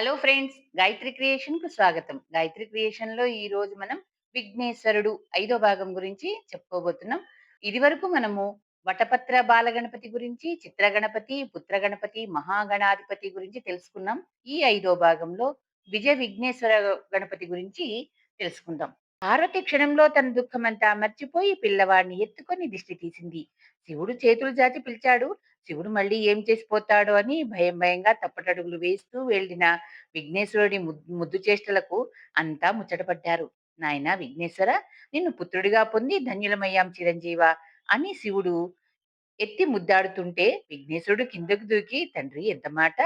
Hello friends Gayatri క్రియేషన్కు స్వాగతం. గాయత్రి క్రియేషన్లో ఈ రోజు మనం విఘ్నేశ్వరుడు ఐదో భాగం గురించి చెప్పుకోబోతున్నాం. ఇది వరకు మనము వటపత్ర బాలగణపతి గురించి చిత్ర గణపతి పుత్ర గణపతి మహాగణాధిపతి గురించి తెలుసుకున్నాం. ఈ ఐదో భాగంలో విజయ విఘ్నేశ్వర గణపతి గురించి తెలుసుకుందాం. పార్వతి క్షణంలో తన దుఃఖమంతా మర్చిపోయి పిల్లవాడిని ఎత్తుకొని దిష్టి తీసింది. శివుడు చేతులు జాచి పిలిచాడు. శివుడు మళ్ళీ ఏం చేసిపోతాడో అని భయం భయంగా తప్పటడుగులు వేస్తూ వెళ్ళిన విఘ్నేశ్వరుడి ముద్దు చేష్టలకు అంతా ముచ్చటపడ్డారు నాయన విఘ్నేశ్వర నిన్ను పుత్రుడిగా పొంది ధన్యులమయ్యాం చిరంజీవ అని శివుడు ఎత్తి ముద్దాడుతుంటే విఘ్నేశ్వరుడు కిందకు దూకి తండ్రి ఎంత మాట?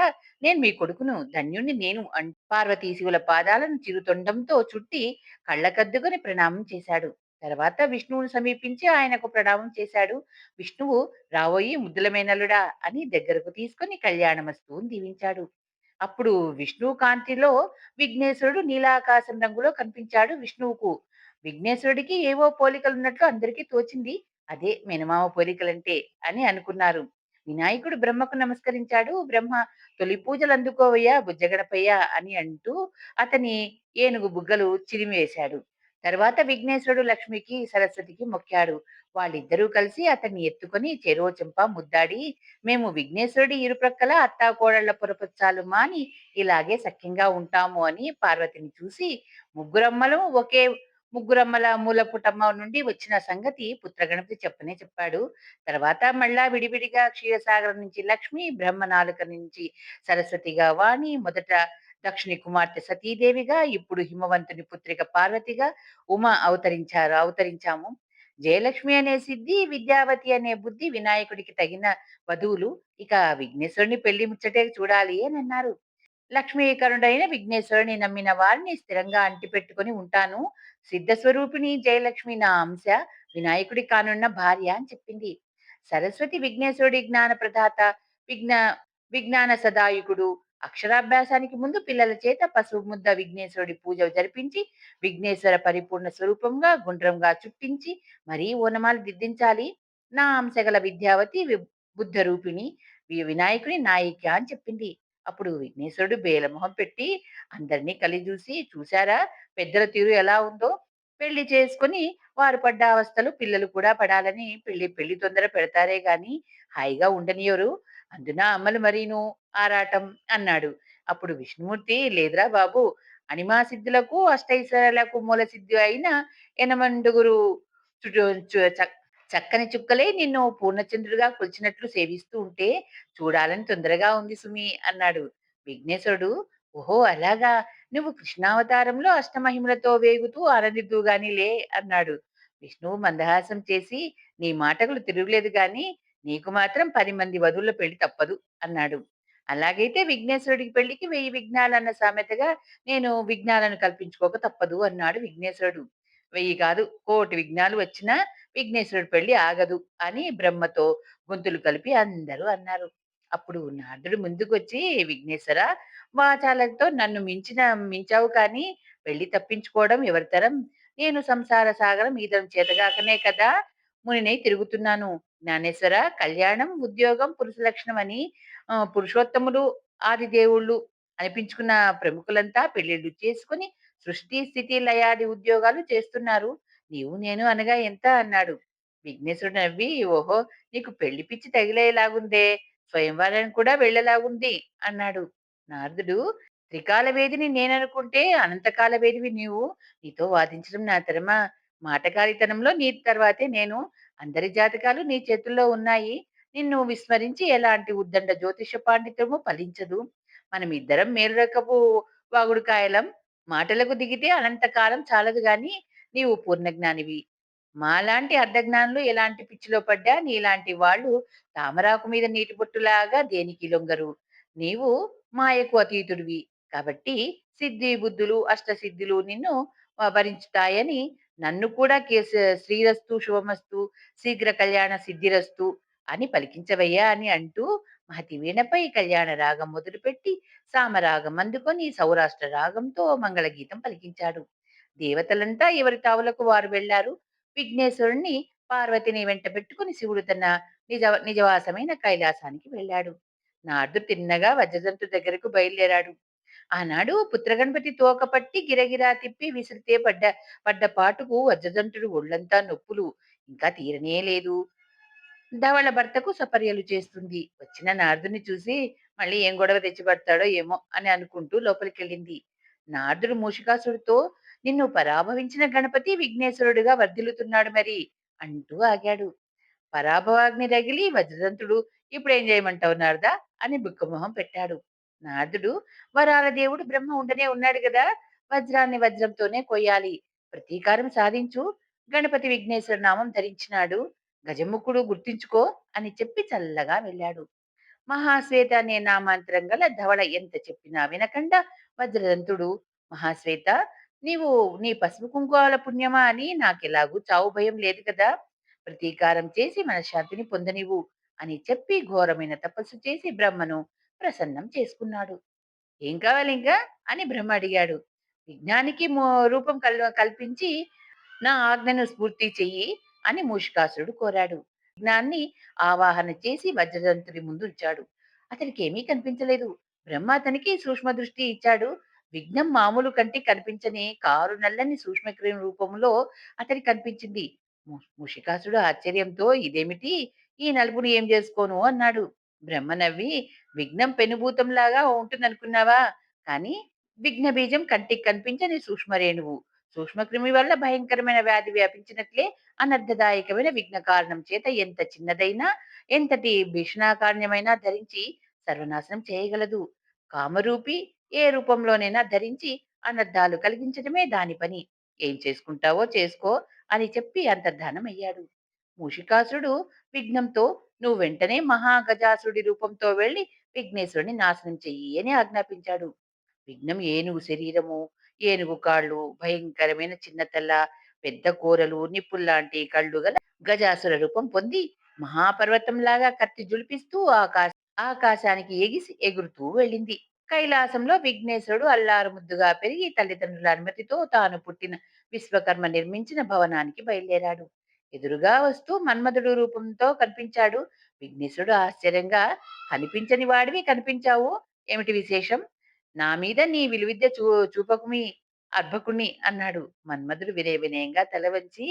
నేను మీ కొడుకును ధన్యుణ్ణి నేను అన్ పార్వతీ శివుల పాదాలను చిరుతొండంతో చుట్టి కళ్ళకద్దుకొని ప్రణామం చేశాడు. తర్వాత విష్ణువును సమీపించి ఆయనకు ప్రణామం చేశాడు. విష్ణువు రావోయి ముద్దులమేనల్లుడా అని దగ్గరకు తీసుకొని కళ్యాణమస్తువును దీవించాడు. అప్పుడు విష్ణువు కాంతిలో విఘ్నేశ్వరుడు నీలాకాశం రంగులో కనిపించాడు విష్ణువుకు. విఘ్నేశ్వరుడికి ఏవో పోలికలు ఉన్నట్లు అందరికీ తోచింది. అదే మినమామ పోలికలంటే అని అనుకున్నారు. వినాయకుడు బ్రహ్మకు నమస్కరించాడు. బ్రహ్మ తొలి పూజలు అందుకోవయ్యా బుజ్జగడపయ్యా అని అంటూ అతని ఏనుగు బుగ్గలు చిరిమివేశాడు. తర్వాత విఘ్నేశ్వరుడు లక్ష్మికి సరస్వతికి మొక్కాడు. వాళ్ళిద్దరూ కలిసి అతన్ని ఎత్తుకొని చెరో చెంప ముద్దాడి మేము విఘ్నేశ్వరుడి ఇరుప్రక్కల అత్తా కోడళ్ళ పురపచ్చాలు మాని ఇలాగే సఖ్యంగా ఉంటాము అని పార్వతిని చూసి ముగ్గురమ్మలు ఒకే ముగ్గురమ్మల మూలపుటమ్మ నుండి వచ్చిన సంగతి పుత్రగణపతి చెప్పనే చెప్పాడు. తర్వాత మళ్ళా విడివిడిగా క్షీరసాగరం నుంచి లక్ష్మి బ్రహ్మ నాలుక నుంచి సరస్వతిగా వాణి మొదట దక్షిణి కుమార్తె సతీదేవిగా ఇప్పుడు హిమవంతుని పుత్రిక పార్వతిగా ఉమ అవతరించారు అవతరించాము. జయలక్ష్మి అనే సిద్ధి విద్యావతి అనే బుద్ధి వినాయకుడికి తగిన వధువులు. ఇక విఘ్నేశ్వరుని పెళ్ళి ముచ్చటే చూడాలి అని అన్నారు. లక్ష్మీకరుడైన విఘ్నేశ్వరుని నమ్మిన వారిని స్థిరంగా అంటిపెట్టుకొని ఉంటాను. సిద్ధస్వరూపిణి జయలక్ష్మి నా అంశ వినాయకుడి కానున్న భార్య అని చెప్పింది. సరస్వతి విఘ్నేశ్వరుడి జ్ఞాన ప్రదాత విజ్ఞ విజ్ఞాన సదాయుకుడు అక్షరాభ్యాసానికి ముందు పిల్లల చేత పసుపు ముద్ద విఘ్నేశ్వరుడి పూజ జరిపించి విఘ్నేశ్వర పరిపూర్ణ స్వరూపంగా గుండ్రంగా చుట్టించి మరీ ఓనమాలు దిద్దించాలి. నా అంశగల విద్యావతి బుద్ధ రూపిణి వినాయకుని నాయిక అని చెప్పింది. అప్పుడు విఘ్నేశ్వరుడు బేలమొహం పెట్టి అందరినీ కలి చూసి చూశారా పెద్దల తీరు ఎలా ఉందో? పెళ్ళి చేసుకుని వారు పడ్డ అవస్థలు పిల్లలు కూడా పడాలని పెళ్ళి పెళ్ళి తొందర పెడతారే గాని హాయిగా ఉండనియరు. అందున అమ్మలు మరీను ఆరాటం అన్నాడు. అప్పుడు విష్ణుమూర్తి లేదురా బాబు అనిమా సిద్ధులకు అష్టైశ్వర్యాలకు మూల సిద్ధి అయిన ఎనమండుగురు చుటు చు- చక్కని చుక్కలే నిన్ను పూర్ణచంద్రుడిగా కొలిచినట్లు సేవిస్తూ ఉంటే చూడాలని తొందరగా ఉంది సుమి అన్నాడు. విఘ్నేశ్వరుడు ఓహో అలాగా? నువ్వు కృష్ణావతారంలో అష్టమహిమలతో వేగుతూ ఆనందిద్దు గాని లే అన్నాడు. విష్ణువు మందహాసం చేసి నీ మాటలు తిరుగులేదు గాని నీకు మాత్రం పది మంది వధువుల పెళ్ళి తప్పదు అన్నాడు. అలాగైతే విఘ్నేశ్వరుడికి పెళ్ళికి వెయ్యి విఘ్నాలు అన్న సామెతగా నేను విఘ్నాలను కల్పించుకోక తప్పదు అన్నాడు విఘ్నేశ్వరుడు. వెయ్యి కాదు కోటి విఘ్నాలు వచ్చినా విఘ్నేశ్వరుడు పెళ్ళి ఆగదు అని బ్రహ్మతో గొంతులు కలిపి అందరూ అన్నారు. అప్పుడు నారదుడు ముందుకొచ్చి విఘ్నేశ్వర వాచాలతో నన్ను మించిన మించావు కానీ పెళ్ళి తప్పించుకోవడం ఎవరితరం నేను సంసార సాగరం ఈతరం చేతగాకనే కదా! మునినై తిరుగుతున్నాను. జ్ఞానేశ్వర కళ్యాణం ఉద్యోగం పురుష లక్షణం అని పురుషోత్తములు ఆది దేవుళ్ళు అనిపించుకున్న ప్రముఖులంతా పెళ్ళిళ్ళు చేసుకుని సృష్టి స్థితి లయాది ఉద్యోగాలు చేస్తున్నారు. నీవు నేను అనగా ఎంత అన్నాడు. విఘ్నేశ్వరుడు నవ్వి ఓహో నీకు పెళ్ళి పిచ్చి తగిలేలాగుందే. స్వయంవరానికి కూడా వెళ్ళేలాగుంది అన్నాడు. నారదుడు త్రికాల వేదిని నేననుకుంటే అనంతకాల వేదివి నీవు. నీతో వాదించడం నా తరమా. మాటకారితనంలో నీ తర్వాతే నేను. అందరి జాతకాలు నీ చేతుల్లో ఉన్నాయి. నిన్ను విస్మరించి ఎలాంటి ఉద్దండ జ్యోతిష పాండిత్యము ఫలించదు. మనం ఇద్దరం మేలు రకపు వాగుడుకాయలం. మాటలకు దిగితే అనంతకాలం చాలదు గాని నీవు పూర్ణజ్ఞానివి. మాలాంటి అర్ధజ్ఞానులు ఎలాంటి పిచ్చిలో పడ్డా నీలాంటి వాళ్ళు తామరాకు మీద నీటి బొట్టులాగా దేనికి లొంగరు? నీవు మాయకు అతీతుడివి. కాబట్టి సిద్ధి బుద్ధులు అష్టసిద్ధులు నిన్ను భరించుతాయని నన్ను కూడా కేసు శ్రీరస్తు శుభమస్తు శీఘ్ర కళ్యాణ సిద్ధిరస్తు అని పలికించవయ్యా అని అంటూ మహతి వీణపై కళ్యాణ రాగం మొదలుపెట్టి సామరాగం అందుకొని సౌరాష్ట్ర రాగంతో మంగళగీతం పలికించాడు. దేవతలంతా ఎవరి తావులకు వారు వెళ్ళారు విఘ్నేశ్వరుణ్ణి పార్వతిని వెంట పెట్టుకుని శివుడు తన నిజ నిజవాసమైన కైలాసానికి వెళ్ళాడు. నార్దు తిన్నగా వజ్రజంతు దగ్గరకు బయలుదేరాడు. ఆనాడు పుత్రగణపతి తోక పట్టి గిరగిరా తిప్పి విసిరితే పడ్డ పడ్డ పాటుకు వజ్రజంతుడు ఒళ్ళంతా నొప్పులు. ఇంకా తీరనే లేదు. ధవళ భర్తకు సపర్యలు చేస్తుంది. వచ్చిన నారదుని చూసి మళ్ళీ ఏం గొడవ తెచ్చిపడతాడో ఏమో అని అనుకుంటూ లోపలికెళ్ళింది. నారదుడు మూషికాసుడితో నిన్ను పరాభవించిన గణపతి విఘ్నేశ్వరుడుగా వర్ధిల్లుతున్నాడు మరి అంటూ ఆగాడు. పరాభవాగ్ని రగిలి వజ్రదంతుడు ఇప్పుడేం చేయమంటావు నారదా అని బుక్కమొహం పెట్టాడు. నారదుడు వరాల దేవుడు బ్రహ్మ ఉండనే ఉన్నాడు కదా వజ్రాన్ని వజ్రంతోనే కొయ్యాలి. ప్రతీకారం సాధించు. గణపతి విఘ్నేశ్వర నామం ధరించినాడు. గజముఖుడు గుర్తించుకో అని చెప్పి చల్లగా వెళ్ళాడు. మహాశ్వేత అనే నామాంతరం గల ధవళ ఎంత చెప్పినా వినకుండా వజ్రదంతుడు. మహాశ్వేత నీవు నీ పసుపు కుంకుమాల పుణ్యమా అని నాకెలాగూ చావు భయం లేదు కదా. ప్రతీకారం చేసి మనశ్శాంతిని పొందనివు అని చెప్పి ఘోరమైన తపస్సు చేసి బ్రహ్మను ప్రసన్నం చేసుకున్నాడు. ఏం కావాలి ఇంకా అని బ్రహ్మ అడిగాడు. విజ్ఞానికి రూపం కల్ కల్పించి నా ఆజ్ఞను స్ఫూర్తి చెయ్యి. అని మూషికాసురుడు కోరాడు. యజ్ఞాన్ని ఆవాహన చేసి వజ్రదంతుడి ముందు ఉంచాడు అతనికి ఏమీ కనిపించలేదు. బ్రహ్మ అతనికి సూక్ష్మ దృష్టి ఇచ్చాడు. విఘ్నం మామూలు కంటికి కనిపించని కారు నల్లని సూక్ష్మక్రియ రూపంలో అతనికి కనిపించింది. ముషికాసుడు ఆశ్చర్యంతో ఇదేమిటి? ఈ నలుపుని ఏం చేసుకోను? అన్నాడు. బ్రహ్మ నవ్వి విఘ్నం పెనుభూతంలాగా ఉంటుందనుకున్నావా? కానీ విఘ్న బీజం కంటికి కనిపించని సూక్ష్మరేణువు. సూక్ష్మక్రిమి వల్ల భయంకరమైన వ్యాధి వ్యాపించినట్లే అనర్థదాయకమైన విఘ్న కారణం చేత ఎంత చిన్నదైనా ఎంతటి భీషణాకార్యమైనా ధరించి సర్వనాశనం చేయగలదు. కామరూపి ఏ రూపంలోనైనా ధరించి అనర్థాలు కలిగించడమే దాని పని. ఏం చేసుకుంటావో చేసుకో అని చెప్పి అంతర్ధానం అయ్యాడు మూషికాసురుడు విఘ్నంతో నువ్వు వెంటనే మహాగజాసుడి రూపంతో వెళ్ళి విఘ్నేశ్వరుని నాశనం చెయ్యి అని ఆజ్ఞాపించాడు. విఘ్నం ఏనుగు శరీరము ఏనుగు కాళ్ళు భయంకరమైన చిన్న తెల్ల పెద్ద కూరలు నిప్పుల్లాంటి కళ్ళు గల గజాసుర రూపం పొంది మహాపర్వతంలాగా కత్తి జులిపిస్తూ ఆకాశ ఆకాశానికి ఎగిసి ఎగురుతూ వెళ్ళింది. కైలాసంలో విఘ్నేశ్వరుడు అల్లారు ముద్దుగా పెరిగి తల్లిదండ్రుల అనుమతితో తాను పుట్టిన విశ్వకర్మ నిర్మించిన భవనానికి బయలుదేరాడు. ఎదురుగా వస్తూ మన్మధుడు రూపంతో కనిపించాడు. విఘ్నేశ్వరుడు ఆశ్చర్యంగా కనిపించని వాడివి కనిపించావు. ఏమిటి విశేషం? నా మీద నీ విలువిద్య చూ చూపకుమి. అర్భకుణ్ణి అన్నాడు. మన్మధుడు వినయ వినయంగా తలవంచి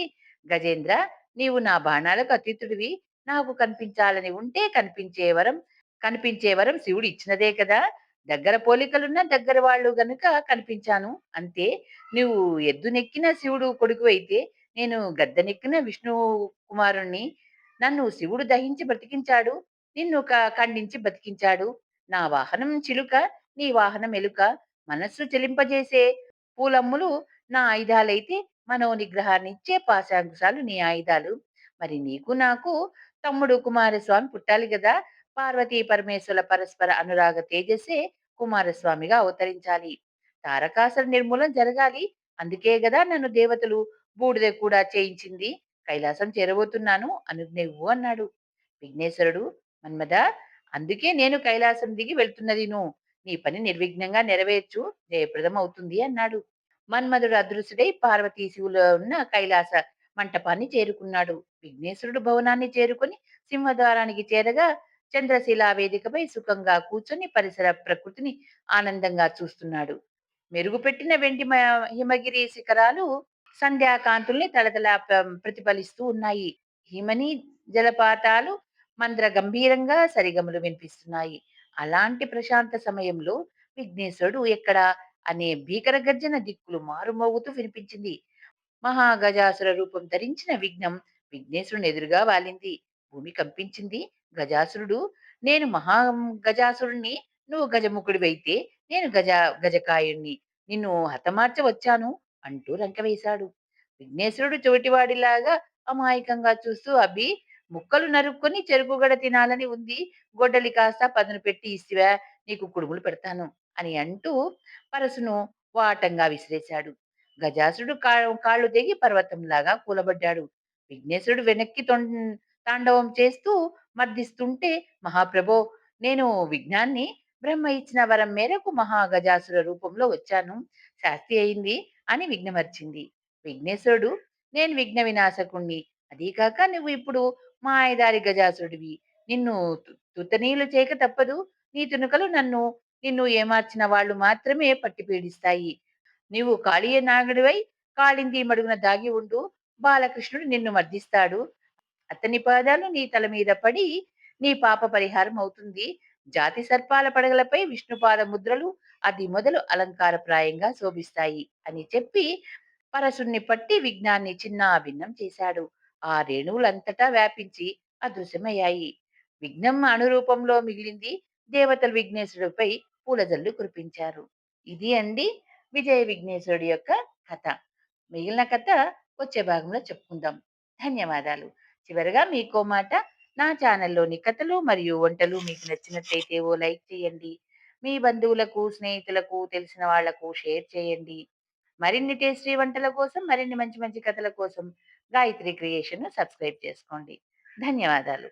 గజేంద్ర నీవు నా బాణాలకు అతీతుడివి. నాకు కనిపించాలని ఉంటే కనిపించే వరం కనిపించే వరం శివుడు ఇచ్చినదే కదా. దగ్గర పోలికలున్న దగ్గర వాళ్ళు గనుక కనిపించాను. అంతే నువ్వు ఎద్దు నెక్కిన శివుడు కొడుకు అయితే నేను గద్దెనెక్కిన విష్ణు కుమారుణ్ణి. నన్ను శివుడు దహించి బ్రతికించాడు. నిన్ను ఖండించి బతికించాడు నా వాహనం చిలుక నీ వాహనం ఎలుక. మనస్సు చెలింపజేసే పూలమ్ములు నా ఆయుధాలైతే మనో నిగ్రహాన్నిచ్చే పాశాంకుశాలు నీ ఆయుధాలు. మరి నీకు నాకు తమ్ముడు కుమారస్వామి పుట్టాలి కదా పార్వతీ పరమేశ్వరుల పరస్పర అనురాగ తేజస్సే కుమారస్వామిగా అవతరించాలి. తారకాసుర నిర్మూలన జరగాలి. అందుకే కదా నన్ను దేవతలు బూడిద కూడా చేయించింది. కైలాసం చేరబోతున్నాను అనుజ్ఞవు అన్నాడు. విఘ్నేశ్వరుడు మన్మద అందుకే నేను కైలాసం దిగి వెళ్తున్నదిను. నీ పని నిర్విఘ్నంగా నెరవేర్చు జయప్రదం అవుతుంది అన్నాడు. మన్మధుడు అదృశ్యుడై పార్వతీ శివులో ఉన్న కైలాస మంటపాన్ని చేరుకున్నాడు. విఘ్నేశ్వరుడు భవనాన్ని చేరుకుని సింహద్వారానికి చేరగా చంద్రశిలా వేదికపై సుఖంగా కూర్చొని పరిసర ప్రకృతిని ఆనందంగా చూస్తున్నాడు. మెరుగుపెట్టిన వెండి హిమగిరి శిఖరాలు సంధ్యాకాంతుల్ని తలతల ప్రతిఫలిస్తూ ఉన్నాయి. హిమని జలపాతాలు మంద్ర గంభీరంగా సరిగములు వినిపిస్తున్నాయి. అలాంటి ప్రశాంత సమయంలో విఘ్నేశ్వరుడు ఎక్కడ అనే భీకర గర్జన దిక్కులు మారుమోగుతూ వినిపించింది. మహాగజాసుర రూపం ధరించిన విఘ్నం విఘ్నేశ్వరుని ఎదురుగా వాలింది. భూమి కంపించింది. గజాసురుడు నేను మహా గజాసురుణ్ణి నువ్వు గజముఖుడివైతే నేను గజ గజకాయుణ్ణి నిన్ను హతమార్చ వచ్చాను అంటూ లంక వేశాడు. విఘ్నేశ్వరుడు చోటివాడిలాగా అమాయకంగా చూస్తూ అభి ముక్కలు నరుక్కొని చెరుకుగడ తినాలని ఉంది. గొడ్డలి కాస్త పదును పెట్టి ఇస్తివా నీకు కుడుములు పెడతాను అని అంటూ పరసును వాటంగా విసిరేశాడు. గజాసురుడు కా కాళ్ళు తెగి పర్వతంలాగా కూలబడ్డాడు. విఘ్నేశ్వరుడు వెనక్కి తొం తాండవం చేస్తూ మర్దిస్తుంటే మహాప్రభో నేను విఘ్నాన్ని బ్రహ్మ ఇచ్చిన వరం మేరకు మహాగజాసుర రూపంలో వచ్చాను. శాస్తి అయింది అని విఘ్నమర్చింది. విఘ్నేశ్వరుడు నేను విఘ్న వినాశకుణ్ణి. అదీ కాక నువ్వు ఇప్పుడు మాయదారి గజాసురుడివి నిన్ను తుతనీలు చేయక తప్పదు. నీ తునుకలు నన్ను నిన్ను ఏమార్చిన వాళ్ళు మాత్రమే పట్టి పీడిస్తాయి. నీవు కాళీయ నాగుడివై కాళింది మడుగున దాగి ఉండు. బాలకృష్ణుడు నిన్ను మర్దిస్తాడు. అతని పాదాలు నీ తల మీద పడి నీ పాప పరిహారం అవుతుంది. జాతి సర్పాల పడగలపై విష్ణుపాద ముద్రలు అది మొదలు అలంకారప్రాయంగా శోభిస్తాయి అని చెప్పి పరశుణ్ణి పట్టి విఘ్నాన్ని చిన్నాభిన్నం చేశాడు. ఆ రేణువులంతటా వ్యాపించి అదృశ్యమయ్యాయి. విఘ్నం అణురూపంలో మిగిలింది దేవతలు విఘ్నేశ్వరుడిపై పూలజల్లు కురిపించారు. ఇది అండి విజయ విఘ్నేశ్వరుడి యొక్క కథ. మిగిలిన కథ వచ్చే భాగంలో చెప్పుకుందాం. ధన్యవాదాలు. చివరగా మీకో మాట. నా ఛానల్లోని కథలు మరియు వంటలు మీకు నచ్చినట్లయితే ఓ లైక్ చేయండి. మీ బంధువులకు స్నేహితులకు తెలిసిన వాళ్ళకు షేర్ చేయండి. మరిన్ని టేస్టీ వంటల కోసం మరిన్ని మంచి మంచి కథల కోసం గాయత్రి క్రియేషన్ సబ్స్క్రైబ్ చేసుకోండి. ధన్యవాదాలు.